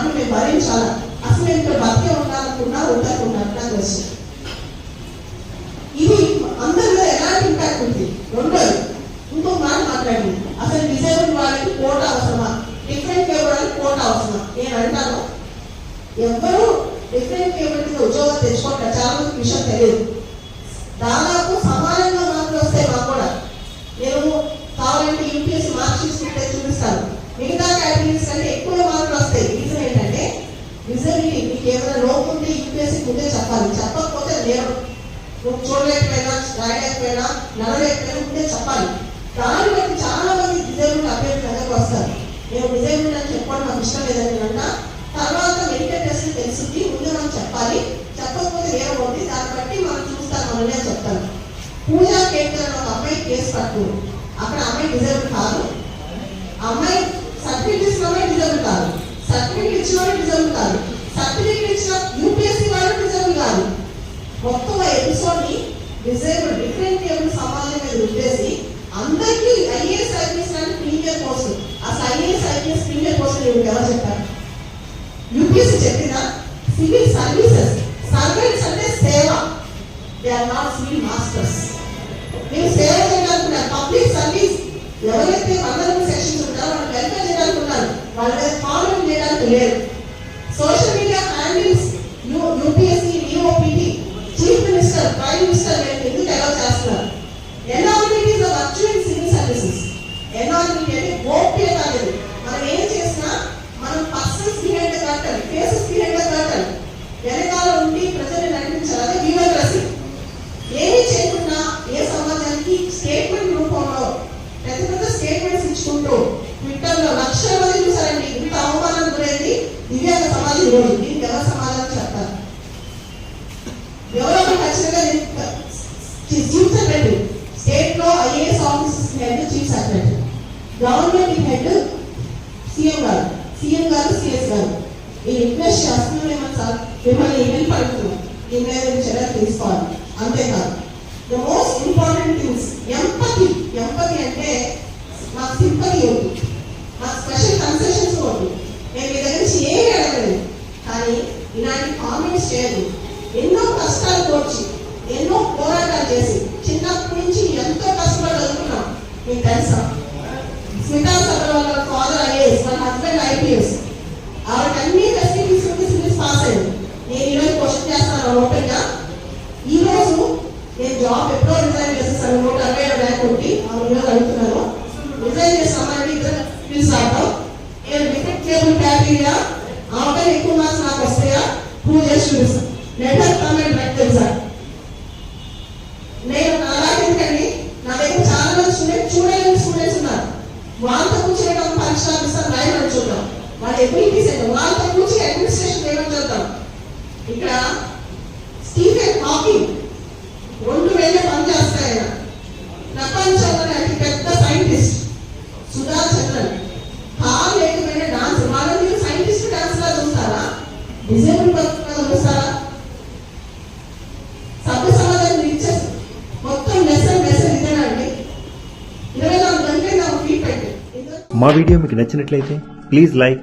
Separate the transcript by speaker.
Speaker 1: మాటలు మేము భరించాలా? అసలు మేము ఇక్కడ బతికే ఉండాలనుకున్నా ఉండకుండా నాకు తెలుసు ఇది అందరిలో ఎలాంటి ఇంపాక్ట్ ఉంది? రెండోది ఇంకో మాట మాట్లాడింది అసలు డిజైబుల్ వాళ్ళకి కోట అవసరమా? డిఫరెంట్ కేబుల్ కోట అవసరమా? నేను అంటాను. ఎవ్వరూ డిఫరెంట్ కేబుల్ కింద ఉద్యోగం తెచ్చుకుంటారు చాలా మందికి విషయం తెలియదు. దాదాపు యూపీఎస్సీ చెప్పాలి. చెప్పకపోతే నేను నువ్వు చూడలేకపోయినా రాయలేకపోయినా నడలేకపోయినా ఉంటే చెప్పాలి. దాన్ని బట్టి చాలా మంది డిజైబుల్ అభ్యర్థి దగ్గరకు వస్తారు. నేను డిజైన్ అని చెప్పడం నాకు ఇష్టం లేదని అన్నా. తర్వాత మెడికల్ టెస్ట్ తెలిసింది. ముందు మనం చెప్పాలి. చెప్పకపోతే ఏమవుతుంది దాన్ని బట్టి మనం చూస్తాను మననే చెప్తాను పూజా కేంద్రం అని ఒక అమ్మాయి కేసు పట్టు అక్కడ అమ్మాయి డిజైన్ కాదు. అమ్మాయి సర్టిఫికేట్ ఇచ్చిన అమ్మాయి డిజైబుల్ కాదు. సర్టిఫికేట్ ఇచ్చిన వాడు డిజైబుల్ కాదు. సర్టిఫికేట్ యూపీఎస్సీ వాళ్ళు డిజైబుల్ కాదు. మొత్తం ఎపిసోడ్ని డిజేబుల్ డిఫరెంట్ టేబుల్ సమాజం మీద ఉద్దేశి అందరికీ ఐఏఎస్ ఐపీఎస్ లాంటి ప్రీమియర్ పోస్ట్ అసలు ఐఏఎస్ ఐపీఎస్ ప్రీమియర్ పోస్ట్ మీకు ఎలా చెప్పారు? యూపీఎస్సీ చెప్పిన సివిల్ సర్వీసెస్ సర్వెంట్స్ అంటే సేవ. They are not civil masters మీరు సేవ చేయాలనుకున్నారు పబ్లిక్ సర్వీస్ ఎవరైతే వందల మినిస్టర్ ఎందుకు ఎలా చేస్తున్నారు? ఎన్ఆర్బిటీ ఇస్ వర్చువల్ సివిల్ సర్వీసెస్ ఎన్ఆర్బిటీ అంటే గోప్యత అనేది. మనం ఏం చేసినా మనం పర్సన్స్ బిహైండ్ కట్టాలి ఫేసెస్ బిహైండ్ కట్టాలి వెనకాల ఉండి ప్రజల్ని నడిపించాలి. అదే బ్యూరోక్రసీ ఏమీ చేయకుండా ఏ సమాజానికి స్టేట్మెంట్ రూపంలో పెద్ద పెద్ద స్టేట్మెంట్స్ ఇచ్చుకుంటూ ట్విట్టర్లో లక్షల మంది చూసారండి. ఇంత అవమానం గురైంది దివ్యాంగ సమాజం ఈరోజు. దీనికి ఎవరు సమాధానం? గవర్నమెంట్ హెడ్ సీఎం గారు సీఎం గారు సిఎస్ గారు. ఈ రిక్వెస్ట్ చేస్తున్నామేమో సార్ మిమ్మల్ని హెల్ప్ పడుతున్నాం? దీని చర్య తీసుకోవాలి అంతేకాదు the most important things empathy empathy అంటే మాకు సింపతి ఉంది మాకు స్పెషల్ కన్సెషన్స్ ఉంది నేను మీ దగ్గర నుంచి ఏమీ అడగలేదు. కానీ ఇలాంటి కామెంట్స్ చేయదు ఎన్నో కష్టాలు కోర్చి ఎన్నో పోరాటాలు చేసి చిన్నప్పటి నుంచి ఎంతో కష్టపడి చదువుకున్నాం మీకు తెలుసా? స్మితా సభలో వాళ్ళ ఫాదర్ ఐఏఎస్ వాళ్ళ హస్బెండ్ ఐపీఎస్ ఆవిడ అన్ని ఫెసిలిటీస్ ఉండి సిరీస్ పాస్ అయింది నేను ఈరోజు క్వశ్చన్ చేస్తాను ఓపెన్గా. ఈ నేను జాబ్ ఎప్పుడో రిజైన్ చేసేసాను. నూట అరవై ఏడు ర్యాంక్ కొట్టి ఆమె ఈరోజు అడుగుతున్నాను. రిజైన్ చేస్తామని ఇద్దరు ఫీజు రావడం నేను డిఫెక్ట్ టేబుల్ కేటగిరీయా ఆమె ఎక్కువ మార్క్స్ నాకు వస్తాయా? ప్రూవ్ చేసి చూపిస్తాను. లెటర్ కామెంట్ రైట్ తెలుసా? వాళ్ళ వాళ్ళతో కూర్చి అడ్మినిస్ట్రేషన్ ఏమని చూద్దాం ఇక్కడ స్టీఫెన్ హాకింగ్ రెండు వేల పనిచేస్తాయి ఆయన ప్రపంచంలోనే అతి పెద్ద సైంటిస్ట్ సుధా చంద్రన్. హాల్ లేకపోయినా డాన్స్ వాళ్ళ మీరు సైంటిస్ట్ డాన్స్ లా చూస్తారా? డిజైన్ పద్ధతిగా చూస్తారా? సభ్య సమాజాన్ని ఇచ్చేసి మొత్తం లెసన్ లెసన్ ఇదేనండి. ఇరవై నాలుగు గంటలే నాకు ఫీడ్
Speaker 2: మా వీడియో మీకు నచ్చినట్లయితే please like